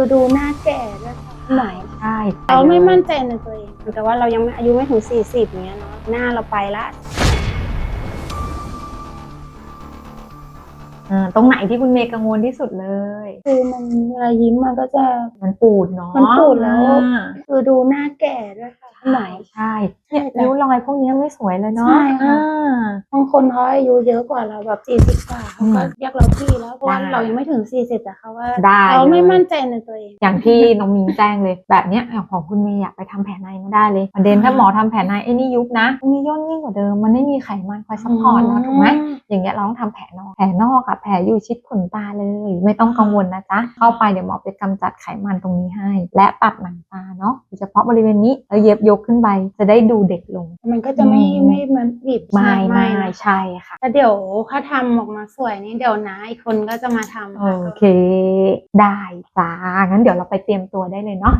คือดูหน้าแก่ด้วยค่ะหมอใช่เราไม่มั่นใจในตัวเองแต่ว่าเรายังไม่อายุไม่ถึง 40เนี้ยเนาะหน้าเราไปละเออตรงไหนที่คุณเมย์กังวลที่สุดเลย คือมันเวลายิ้มมันก็จะมันปูดเนาะมันปูดแล้ว อ่าคือดูหน้าแก่ด้วยค่ะหมอใช่ เนี่ยริ้วรอยพวกนี้ไม่สวยเลยเนาะใช่ค่ะ อ่าบาง คนเขาอายุเยอะกว่าเราแบบ40กว่าเขาก็อืมเรียกเราพี่แล้วเพราะว่าได้ เรายังไม่ถึง40แต่เขาว่าได้เราไม่เลยมั่นใจในตัวเอง อย่างที่น้องมิงแจ้งเลย แบบเนี้ยอย่างของคุณเมย์อยากไปทำแผลในไม่ได้เลย ประเด็นถ้าหมอทำแผลในไอ้นี่ยุบนะมีย่นยิ่งกว่าเดิมมันไม่มีไขมันคอยซัพพอร์ตเราถูกไหม อย่างเงี้ยเราต้องทำแผลนอกแผลนอกอะแผลอยู่ชิดขนตาเลย ไม่ต้องกังวลนะจ๊ะ เข้าไปเดี๋ยวหมอไปกำจัดไขมันตรงนี้ให้ และปรับหนังตาเนาะโดยเฉพาะบริเวณนี้แล้วเย็บยกขึ้นไปจะได้ดูเด็กลง มันก็จะไม่อืม ไม่เหมันบีบไม่ไม่ไม่นะใช่ช่ค่ะแต่เดี๋ยวถ้าทำออกมาสวยนี่เดี๋ยวนะอีกคนก็จะมาทำโอเค ได้จ้างั้นเดี๋ยวเราไปเตรียมตัวได้เลยเนาะ